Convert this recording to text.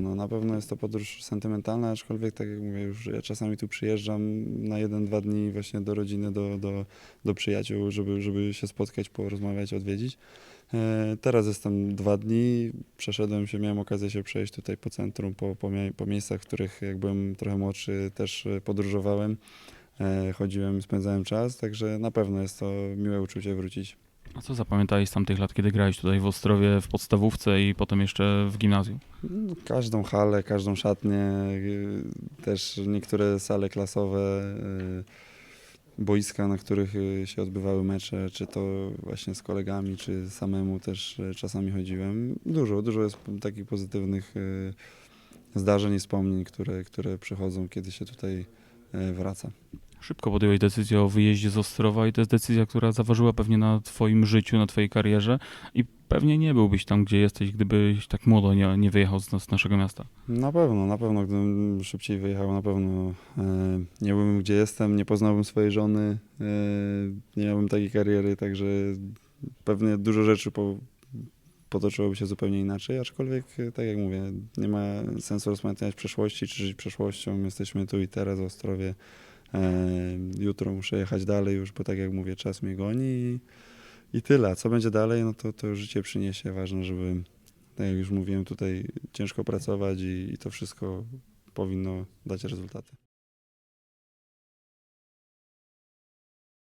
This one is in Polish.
No, na pewno jest to podróż sentymentalna, aczkolwiek tak jak mówię, już ja czasami tu przyjeżdżam na jeden, dwa dni właśnie do rodziny, do, do, do przyjaciół, żeby, żeby się spotkać, porozmawiać, odwiedzić. E, Teraz jestem dwa dni, przeszedłem się, miałem okazję się przejść tutaj po centrum, po, po, po miejscach, w których jak byłem trochę młodszy też e, podróżowałem, e, chodziłem, spędzałem czas, także na pewno jest to miłe uczucie wrócić. A co zapamiętałeś z tamtych lat, kiedy grałeś tutaj w Ostrowie w podstawówce i potem jeszcze w gimnazjum? Każdą halę, każdą szatnię, y, też niektóre sale klasowe, y, boiska, na których y, się odbywały mecze, czy to właśnie z kolegami, czy samemu też czasami chodziłem. Dużo, dużo jest takich pozytywnych zdarzeń i wspomnień, które, które przychodzą, kiedy się tutaj wraca. Szybko podjąłeś decyzję o wyjeździe z Ostrowa i to jest decyzja, która zaważyła pewnie na twoim życiu, na twojej karierze i pewnie nie byłbyś tam, gdzie jesteś, gdybyś tak młodo nie, nie wyjechał z, z naszego miasta. Na pewno, na pewno, gdybym szybciej wyjechał, na pewno e, nie byłbym gdzie jestem, nie poznałbym swojej żony, e, nie miałbym takiej kariery, także pewnie dużo rzeczy po, potoczyłoby się zupełnie inaczej, aczkolwiek, e, tak jak mówię, nie ma sensu rozmawiać przeszłości czy żyć przeszłością. Jesteśmy tu i teraz w Ostrowie. E, jutro muszę jechać dalej już, bo tak jak mówię, czas mnie goni i, i tyle. A co będzie dalej, no to, to życie przyniesie. Ważne, żeby tak jak już mówiłem, tutaj ciężko pracować i, i to wszystko powinno dać rezultaty.